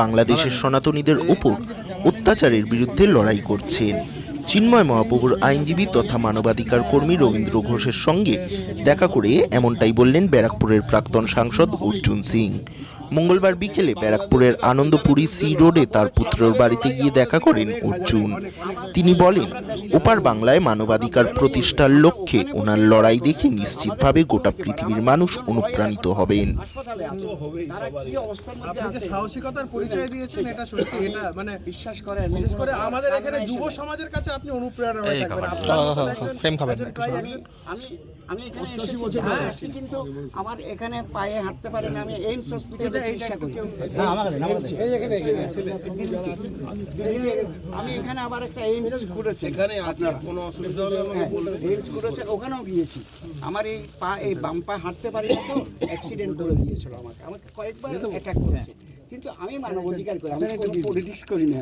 বাংলাদেশের সনাতনীদের উপর অত্যাচারের বিরুদ্ধে লড়াই করছেন। চিন্ময় মহাপ্রভুর আইনজীবী তথা মানবাধিকার কর্মী রবীন্দ্র ঘোষের সঙ্গে দেখা করে এমনটাই বললেন ব্যারাকপুরের প্রাক্তন সাংসদ অর্জুন সিং। মঙ্গলবার বিকেলে ব্যারাকপুরের আনন্দপুরি সি রোডে তার পুত্রর বাড়িতে গিয়ে দেখা করেন অর্জুন। তিনি বলেন ওপার বাংলায় মানবাধিকার প্রতিষ্ঠার লক্ষ্যে ওনার লড়াই দেখে নিশ্চিতভাবে গোটা পৃথিবীর মানুষ অনুপ্রাণিত হবেন। সাহসিকতার পরিচয় দিয়েছেন এটা সত্যি এটা মানে বিশ্বাস করেন। বিশেষ করে আমাদের এখানে যুব সমাজের কাছে আপনি অনুপ্রেরণা হয়ে থাকবেন আমি আমি কিন্তু আমার এখানে পায়ে হাঁটতে পারি না আমি এইমস হসপিটালে আমি এখানে আবার একটা এইমস এখানে আছে কোনো অসুবিধা হলে আমাকে হ্যাঁ, বলবেন। এইমস খুলেছে ওখানেও গিয়েছি। আমার এই পা এই বাম পা হাঁটতে পারি না তো অ্যাক্সিডেন্ট করে দিয়েছিল আমাকে। আমাকে কয়েকবার অ্যাটাক করেছে। কিন্তু আমি মানব অধিকার করি আমি কোনো পলিটিক্স করি না।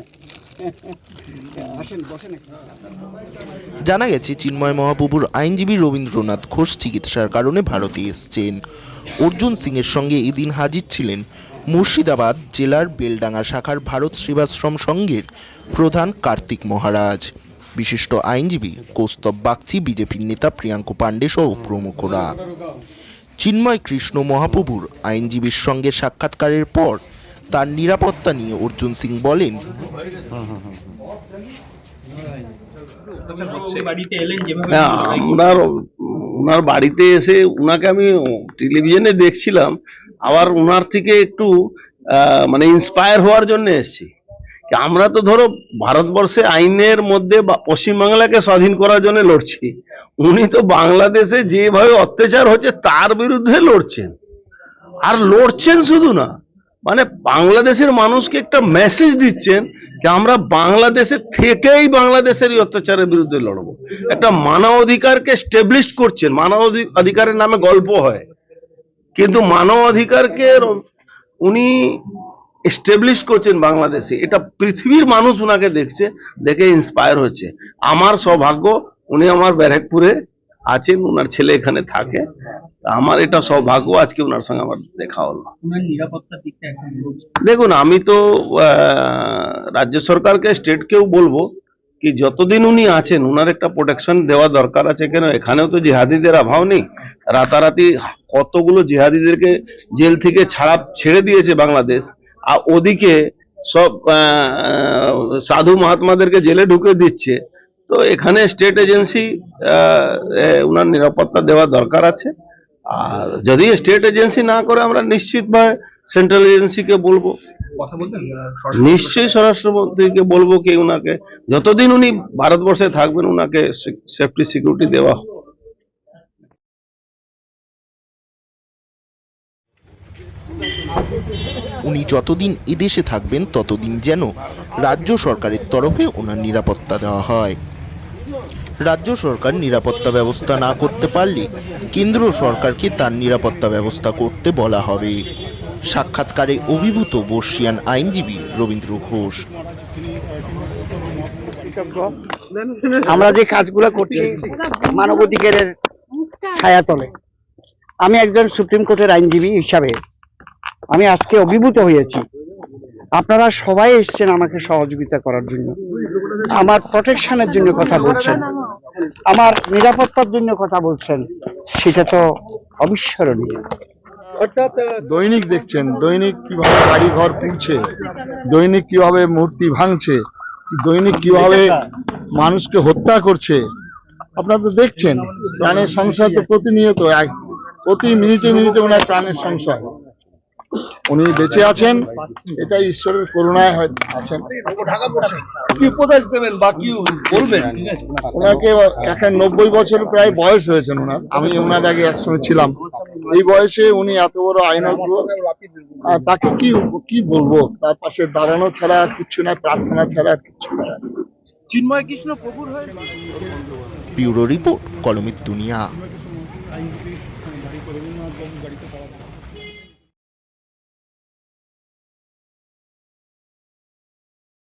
জানা গেছে, চিন্ময় মহাপ্রভুর আইনজীবী রবীন্দ্রনাথ ঘোষ চিকিৎসার কারণে ভারতে এসছেন। অর্জুন সিংয়ের সঙ্গে এদিন হাজির ছিলেন মুর্শিদাবাদ জেলার বেলডাঙ্গা শাখার ভারত সেবাশ্রম সংঘের প্রধান কার্তিক মহারাজ। বিশিষ্ট আইনজীবী কৌস্তব বাগচি, বিজেপির নেতা প্রিয়াঙ্ক পাণ্ডে সহ প্রমুখরা। চিন্ময় কৃষ্ণ মহাপ্রভুর আইনজীবীর সঙ্গে সাক্ষাৎকারের পর তার নিরাপত্তা নিয়ে অর্জুন সিং বলেন। আপনার ওনার বাড়িতে এসে ওনাকে আমি টেলিভিশনে দেখছিলাম। আবার ওনার থেকে একটু মানে ইন্সপায়ার হওয়ার জন্য এসেছি। আমরা তো ধরো ভারতবর্ষে আইনের মধ্যে পশ্চিমবাংলাকে স্বাধীন করার জন্য লড়ছি। উনি তো বাংলাদেশে যেভাবে অত্যাচার হচ্ছে, তার বিরুদ্ধে লড়ছেন। আর লড়ছেন শুধু না মানে বাংলাদেশের মানুষকে একটা মেসেজ দিচ্ছেন যে আমরা বাংলাদেশে থেকেই বাংলাদেশের এই অত্যাচারের বিরুদ্ধে লড়বো। একটা মানব অধিকারকে স্টেবলিশ করছেন। মানব অধি- অধিকারের নামে গল্প হয়। কিন্তু মানব অধিকারকে উনি এস্টাবলিশ করছেন বাংলাদেশে। এটা পৃথিবীর মানুষ উনাকে দেখছে, দেখে ইন্সপায়ার হচ্ছে। আমার সৌভাগ্য, উনি আমার ব্যারাকপুরে আছেন উনার ছেলে এখানে থাকে। আমার এটা সৌভাগ্য আজকে উনার সঙ্গে আমার দেখা হলো। ওনার দেখুন আমি তো রাজ্য সরকারকে স্টেটকেও বলব কি যতদিন উনি আছেন উনার একটা প্রোটেকশন দেওয়া দরকার আছে কেন? এখানেও তো জিহাদিদের অভাব নেই। রাতারাতি কতগুলো জিহাদিদেরকে জেল থেকে ছাড়া ছেড়ে দিয়েছে বাংলাদেশ। আর ওদিকে সব সাধু মহাত্মাদেরকে জেলে ঢুকে দিচ্ছে। তো এখানে স্টেট এজেন্সি ওনার নিরাপত্তা দেওয়া দরকার আছে। আর যদি স্টেট এজেন্সি না করে আমরা নিশ্চিতভাবে সেন্ট্রাল এজেন্সিকে বলব। নিশ্চয়ই স্বরাষ্ট্রমন্ত্রীকে বলব কি ওনাকে যতদিন উনি ভারতবর্ষে থাকবেন ওনাকে সেফটি সিকিউরিটি দেওয়া হোক। উনি যতদিন এদেশে থাকবেন ততদিন যেন রাজ্য সরকারের তরফে ওনার নিরাপত্তা দেওয়া হয়। রাজ্য সরকার নিরাপত্তা ব্যবস্থা না করতে পারলে কেন্দ্র সরকারকে তার নিরাপত্তা ব্যবস্থা করতে বলা হবে। সাক্ষাৎকারে অভিভূত বর্ষিয়ান আইনজীবী রবীন্দ্র ঘোষ। আমরা যে কাজগুলো করছি, মানবাধিকারের ছায়াতলে, আমি একজন সুপ্রিম কোর্টের আইনজীবী হিসাবে, আমি আজকে অভিভূত হয়েছি। আপনারা সবাই এসছেন আমাকে সহযোগিতা করার জন্য। আমার প্রোটেকশনের জন্য কথা বলছেন। আমার নিরাপত্তার জন্য কথা বলছেন। সেটা তো অবিস্মরণীয়। দৈনিক দেখছেন, দৈনিক কীভাবে বাড়ি ঘর পুড়ছে দৈনিক কীভাবে মূর্তি ভাঙছে, দৈনিক কীভাবে মানুষকে হত্যা করছে, আপনারা তো দেখছেন, প্রাণের সংসার তো প্রতিনিয়ত প্রতি মিনিটে মিনিটে ওনার প্রাণের সংসার। উনি বেঁচে আছেন। এটা ঈশ্বরের করুণায় হয়তো আছেন। কি উপদেশ দেবেন বা কি বলবেন? ওনাকে এখন নব্বই বছর প্রায় বয়স হয়েছেন ওনার। আমি ওনার আগে একসঙ্গে ছিলাম। এই বয়সে উনি এত বড় আইনজ্ঞ। আর তাকে কি কি বলব? তার পাশে দাঁড়ানো ছাড়া আর কিচ্ছু না প্রার্থনা ছাড়া আর কিচ্ছু না। চিন্ময় কৃষ্ণ প্রভুর হয়ে ব্যুরো রিপোর্ট কলমিত দুনিয়া।